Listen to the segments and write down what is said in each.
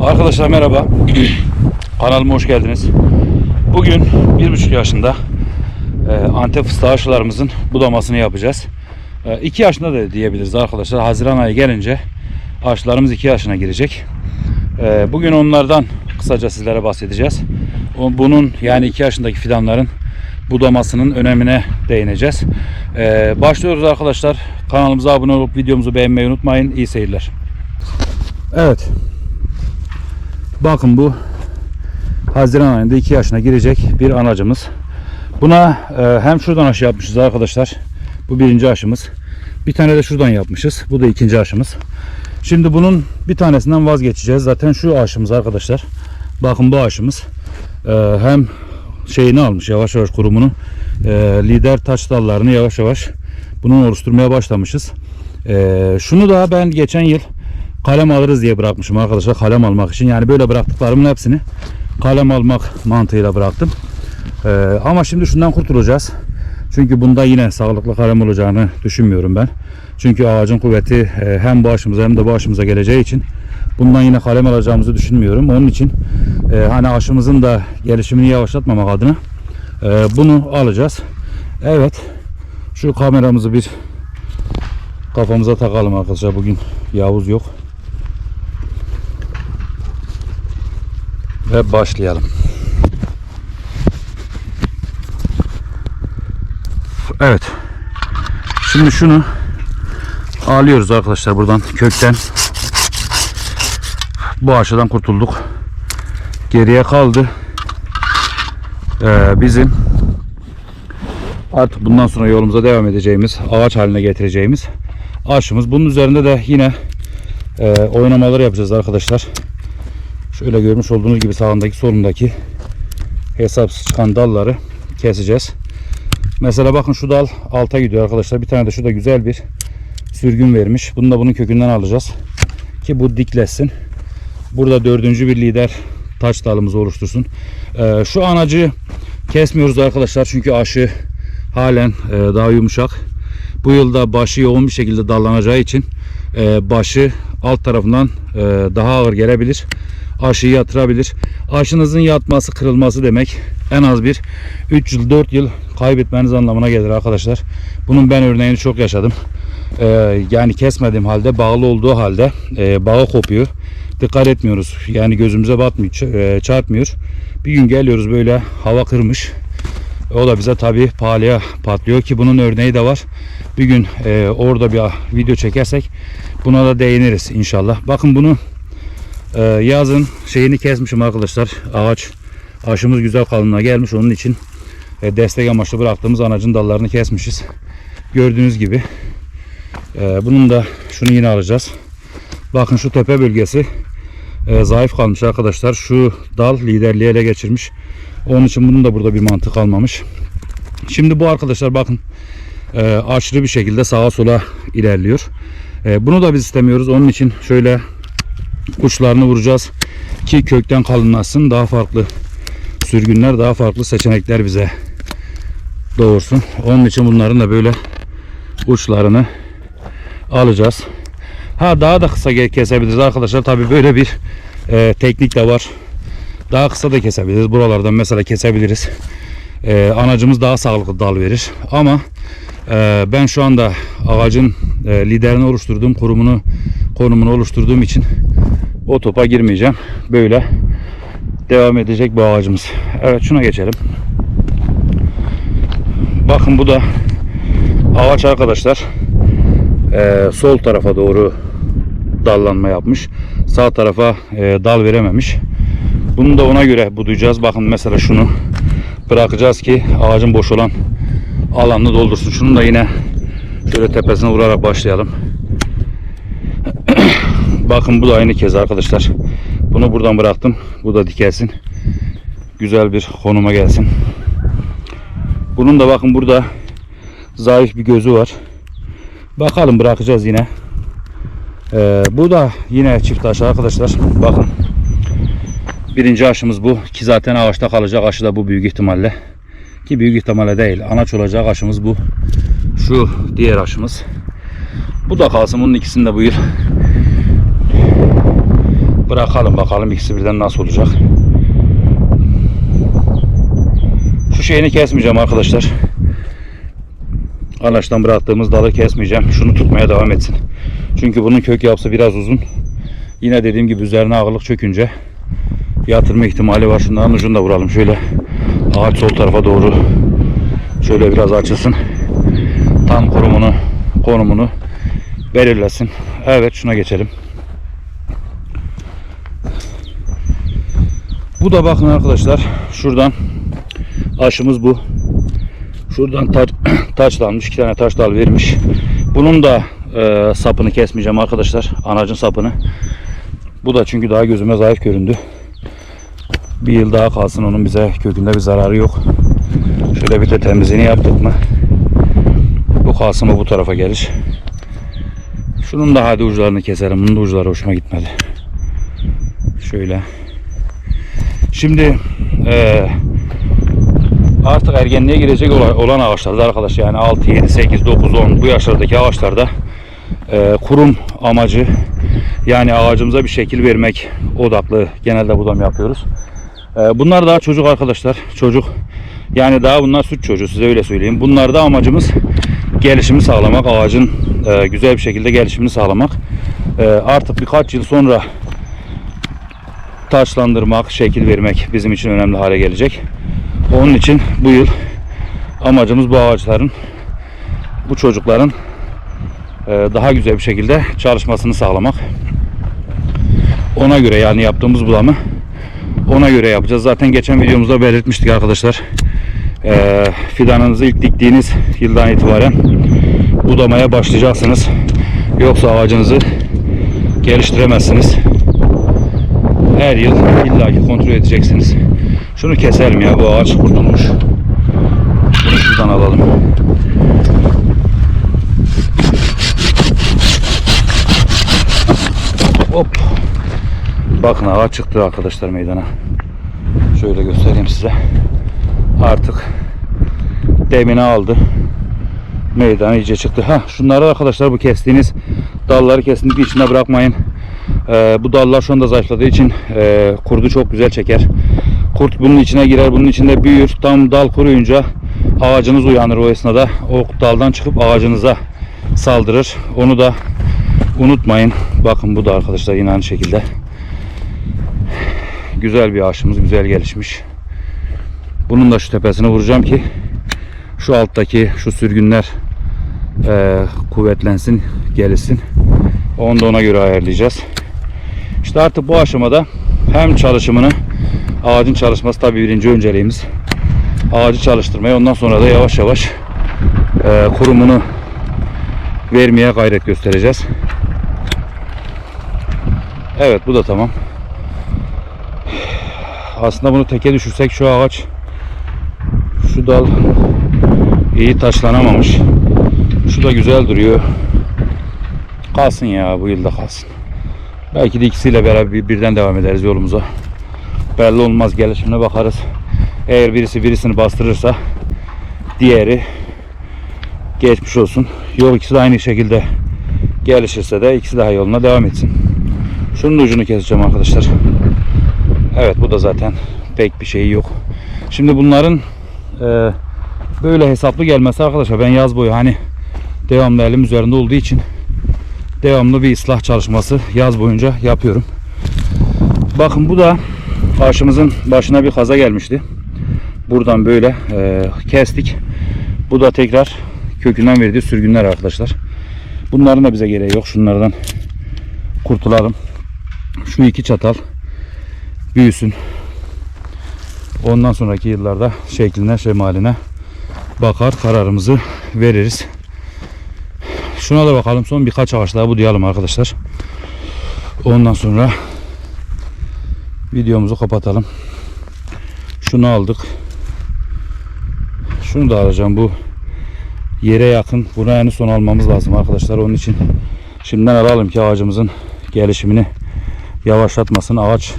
Arkadaşlar merhaba. Kanalıma hoş geldiniz. Bugün bir buçuk yaşında e, Antep fıstığı aşılarımızın budamasını yapacağız. 2 yaşında da diyebiliriz arkadaşlar. Haziran ayı gelince aşılarımız 2 yaşına girecek. E, bugün onlardan kısaca sizlere bahsedeceğiz. Bunun yani 2 yaşındaki fidanların budamasının önemine değineceğiz. E, başlıyoruz arkadaşlar. Kanalımıza abone olup videomuzu beğenmeyi unutmayın. İyi seyirler. Evet. Bakın bu Haziran ayında 2 yaşına girecek bir anacımız. Buna e, hem şuradan aşı yapmışız arkadaşlar. Bu birinci aşımız. Bir tane de şuradan yapmışız. Bu da ikinci aşımız. Şimdi bunun bir tanesinden vazgeçeceğiz. Zaten şu aşımız arkadaşlar. Bakın bu aşımız. E, hem şeyini almış yavaş yavaş kurumunu. E, lider taş dallarını yavaş yavaş bunun oluşturmaya başlamışız. E, şunu da ben geçen yıl kalem alırız diye bırakmışım arkadaşlar kalem almak için. Yani böyle bıraktıklarımın hepsini kalem almak mantığıyla bıraktım. Ee, ama şimdi şundan kurtulacağız. Çünkü bunda yine sağlıklı kalem olacağını düşünmüyorum ben. Çünkü ağacın kuvveti e, hem bu aşımıza hem de bu aşımıza geleceği için bundan yine kalem alacağımızı düşünmüyorum. Onun için e, hani aşımızın da gelişimini yavaşlatmamak adına e, bunu alacağız. Evet. Şu kameramızı bir kafamıza takalım arkadaşlar. Bugün Yavuz yok. Ve başlayalım. Evet. Şimdi şunu alıyoruz arkadaşlar buradan kökten. Bu aşıdan kurtulduk. Geriye kaldı. Ee, bizim artık bundan sonra yolumuza devam edeceğimiz, ağaç haline getireceğimiz aşımız. Bunun üzerinde de yine e, oynamalar yapacağız arkadaşlar. Şöyle görmüş olduğunuz gibi sağındaki solundaki hesapsız çıkan dalları keseceğiz. Mesela bakın şu dal alta gidiyor arkadaşlar. Bir tane de şurada güzel bir sürgün vermiş. Bunu da bunun kökünden alacağız. Ki bu dikleşsin. Burada dördüncü bir lider taç dalımızı oluştursun. Ee, şu anacı kesmiyoruz arkadaşlar. Çünkü aşı halen e, daha yumuşak. Bu yılda başı yoğun bir şekilde dallanacağı için e, başı alt tarafından e, daha ağır gelebilir. Aşıyı yatırabilir. Aşınızın yatması, kırılması demek en az bir 3 yıl, 4 yıl kaybetmeniz anlamına gelir arkadaşlar. Bunun ben örneğini çok yaşadım. E, yani kesmediğim halde, bağlı olduğu halde e, bağı kopuyor. Dikkat etmiyoruz. Yani gözümüze batmıyor, e, çarpmıyor. Bir gün geliyoruz böyle hava kırmış. O da bize tabii pahalıya patlıyor ki bunun örneği de var. Bir gün e, orada bir video çekersek buna da değiniriz inşallah. Bakın bunu e, yazın şeyini kesmişim arkadaşlar. Ağaç aşımız güzel kalınlığa gelmiş. Onun için e, destek amaçlı bıraktığımız anacın dallarını kesmişiz. Gördüğünüz gibi. E, bunun da şunu yine alacağız. Bakın şu tepe bölgesi e, zayıf kalmış arkadaşlar. Şu dal liderliği ele geçirmiş. Onun için bunun da burada bir mantık kalmamış. Şimdi bu arkadaşlar bakın e, aşırı bir şekilde sağa sola ilerliyor. E, bunu da biz istemiyoruz. Onun için şöyle uçlarını vuracağız ki kökten kalınlaşsın. Daha farklı sürgünler, daha farklı seçenekler bize doğursun. Onun için bunların da böyle uçlarını alacağız. Ha daha da kısa kesebiliriz arkadaşlar. Tabi böyle bir e, teknik de var. Daha kısa da kesebiliriz. Buralardan mesela kesebiliriz. Ee, anacımız daha sağlıklı dal verir. Ama e, ben şu anda ağacın e, liderini oluşturduğum kurumunu konumunu oluşturduğum için o topa girmeyeceğim. Böyle devam edecek bu ağacımız. Evet şuna geçelim. Bakın bu da ağaç arkadaşlar. Ee, sol tarafa doğru dallanma yapmış. Sağ tarafa e, dal verememiş. Bunu da ona göre budayacağız. Bakın mesela şunu bırakacağız ki ağacın boş olan alanını doldursun. Şunu da yine şöyle tepesine vurarak başlayalım. Bakın bu da aynı kez arkadaşlar. Bunu buradan bıraktım. Bu da dikelsin. Güzel bir konuma gelsin. Bunun da bakın burada zayıf bir gözü var. Bakalım bırakacağız yine. Ee, bu da yine çift aşı arkadaşlar. Bakın. Birinci aşımız bu. Ki zaten ağaçta kalacak aşı da bu büyük ihtimalle. Ki büyük ihtimalle değil. Anaç olacak aşımız bu. Şu diğer aşımız. Bu da kalsın. Bunun ikisini de bu yıl Bırakalım bakalım ikisi birden nasıl olacak. Şu şeyini kesmeyeceğim arkadaşlar. Anaçtan bıraktığımız dalı kesmeyeceğim. Şunu tutmaya devam etsin. Çünkü bunun kök yapısı biraz uzun. Yine dediğim gibi üzerine ağırlık çökünce yatırma ihtimali var. Şunların ucunu da vuralım. Şöyle ağaç sol tarafa doğru şöyle biraz açılsın. Tam konumunu konumunu belirlesin. Evet şuna geçelim. Bu da bakın arkadaşlar şuradan aşımız bu. Şuradan taç, taçlanmış. iki tane taş dal vermiş. Bunun da e, sapını kesmeyeceğim arkadaşlar. Anacın sapını. Bu da çünkü daha gözüme zayıf göründü. Bir yıl daha kalsın onun bize kökünde bir zararı yok. Şöyle bir de temizliğini yaptık mı bu kalsın mı bu tarafa gelir. Şunun da hadi uçlarını keserim. Bunun da uçları hoşuma gitmedi. Şöyle. Şimdi eee artık ergenliğe girecek olan, ağaçlarda arkadaş yani 6, 7, 8, 9, 10 bu yaşlardaki ağaçlarda eee, kurum amacı yani ağacımıza bir şekil vermek odaklı genelde budam yapıyoruz. Eee, bunlar daha çocuk arkadaşlar. Çocuk yani daha bunlar süt çocuğu size öyle söyleyeyim. Bunlarda amacımız gelişimi sağlamak, ağacın eee, güzel bir şekilde gelişimini sağlamak. Eee, artık birkaç yıl sonra taşlandırmak, şekil vermek bizim için önemli hale gelecek. Onun için bu yıl amacımız bu ağaçların, bu çocukların e, daha güzel bir şekilde çalışmasını sağlamak. Ona göre yani yaptığımız bulamı ona göre yapacağız. Zaten geçen videomuzda belirtmiştik arkadaşlar. E, fidanınızı ilk diktiğiniz yıldan itibaren budamaya başlayacaksınız. Yoksa ağacınızı geliştiremezsiniz her yıl illaki kontrol edeceksiniz. Şunu keselim ya bu ağaç kurtulmuş. Bunu şuradan alalım. Hop. Bakın ağaç çıktı arkadaşlar meydana. Şöyle göstereyim size. Artık demini aldı. Meydana iyice çıktı. Ha şunları arkadaşlar bu kestiğiniz dalları kesinlikle içine bırakmayın. Ee, bu dallar şu anda zayıfladığı için e, kurdu çok güzel çeker. Kurt bunun içine girer, bunun içinde büyür. Tam dal kuruyunca ağacınız uyanır o esnada. O daldan çıkıp ağacınıza saldırır. Onu da unutmayın. Bakın bu da arkadaşlar yine aynı şekilde. Güzel bir ağaçımız, güzel gelişmiş. Bunun da şu tepesine vuracağım ki şu alttaki şu sürgünler e, kuvvetlensin, gelişsin. Onu da ona göre ayarlayacağız. İşte artık bu aşamada hem çalışımını ağacın çalışması tabii birinci önceliğimiz. Ağacı çalıştırmaya ondan sonra da yavaş yavaş e, kurumunu vermeye gayret göstereceğiz. Evet bu da tamam. Aslında bunu teke düşürsek şu ağaç şu dal iyi taşlanamamış. Şu da güzel duruyor. Kalsın ya bu yılda kalsın. Belki de ikisiyle beraber bir- birden devam ederiz yolumuza. Belli olmaz gelişimine bakarız. Eğer birisi birisini bastırırsa diğeri geçmiş olsun. Yok ikisi de aynı şekilde gelişirse de ikisi daha yoluna devam etsin. Şunun ucunu keseceğim arkadaşlar. Evet bu da zaten pek bir şeyi yok. Şimdi bunların e, böyle hesaplı gelmesi arkadaşlar ben yaz boyu hani devamlı elim üzerinde olduğu için devamlı bir ıslah çalışması yaz boyunca yapıyorum. Bakın bu da ağaçımızın başına bir kaza gelmişti. Buradan böyle e, kestik. Bu da tekrar kökünden verdiği sürgünler arkadaşlar. Bunların da bize gereği yok. Şunlardan kurtulalım. Şu iki çatal büyüsün. Ondan sonraki yıllarda şekline şemaline bakar kararımızı veririz. Şuna da bakalım. Son birkaç ağaç daha budayalım arkadaşlar. Ondan sonra videomuzu kapatalım. Şunu aldık. Şunu da alacağım. Bu yere yakın. Buna en son almamız lazım arkadaşlar. Onun için şimdiden alalım ki ağacımızın gelişimini yavaşlatmasın. Ağaç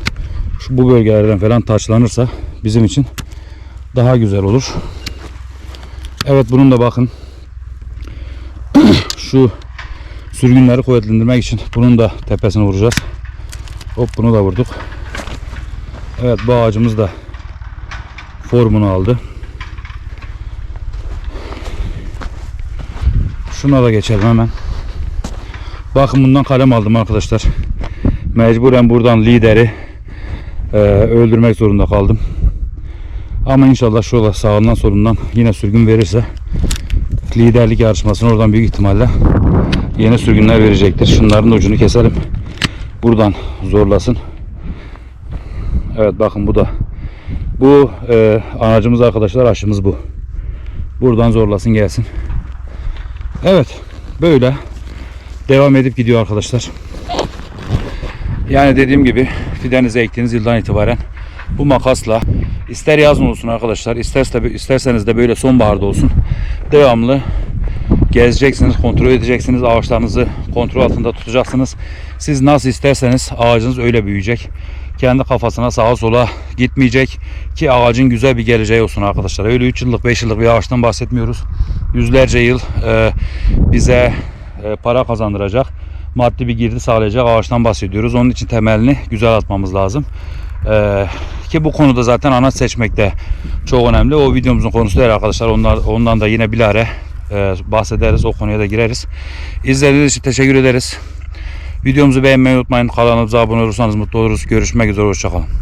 şu bu bölgelerden falan taçlanırsa bizim için daha güzel olur. Evet bunun da bakın şu sürgünleri kuvvetlendirmek için bunun da tepesine vuracağız. Hop bunu da vurduk. Evet bu ağacımız da formunu aldı. Şuna da geçelim hemen. Bakın bundan kalem aldım arkadaşlar. Mecburen buradan lideri e, öldürmek zorunda kaldım. Ama inşallah şurada sağından solundan yine sürgün verirse liderlik yarışmasını oradan büyük ihtimalle yeni sürgünler verecektir. Şunların ucunu keselim. Buradan zorlasın. Evet bakın bu da. Bu e, anacımız arkadaşlar aşımız bu. Buradan zorlasın gelsin. Evet böyle devam edip gidiyor arkadaşlar. Yani dediğim gibi fidenizi ektiğiniz yıldan itibaren bu makasla ister yazın olsun arkadaşlar isterse isterseniz de böyle sonbaharda olsun devamlı gezeceksiniz, kontrol edeceksiniz, ağaçlarınızı kontrol altında tutacaksınız. Siz nasıl isterseniz ağacınız öyle büyüyecek. Kendi kafasına sağa sola gitmeyecek ki ağacın güzel bir geleceği olsun arkadaşlar. Öyle 3 yıllık 5 yıllık bir ağaçtan bahsetmiyoruz. Yüzlerce yıl e, bize e, para kazandıracak, maddi bir girdi sağlayacak ağaçtan bahsediyoruz. Onun için temelini güzel atmamız lazım. E, ki bu konuda zaten anaç seçmek de çok önemli. O videomuzun konusu değil arkadaşlar. Onlar, ondan da yine bilare e, bahsederiz. O konuya da gireriz. İzlediğiniz için teşekkür ederiz. Videomuzu beğenmeyi unutmayın. Kanalımıza abone olursanız mutlu oluruz. Görüşmek üzere. Hoşçakalın.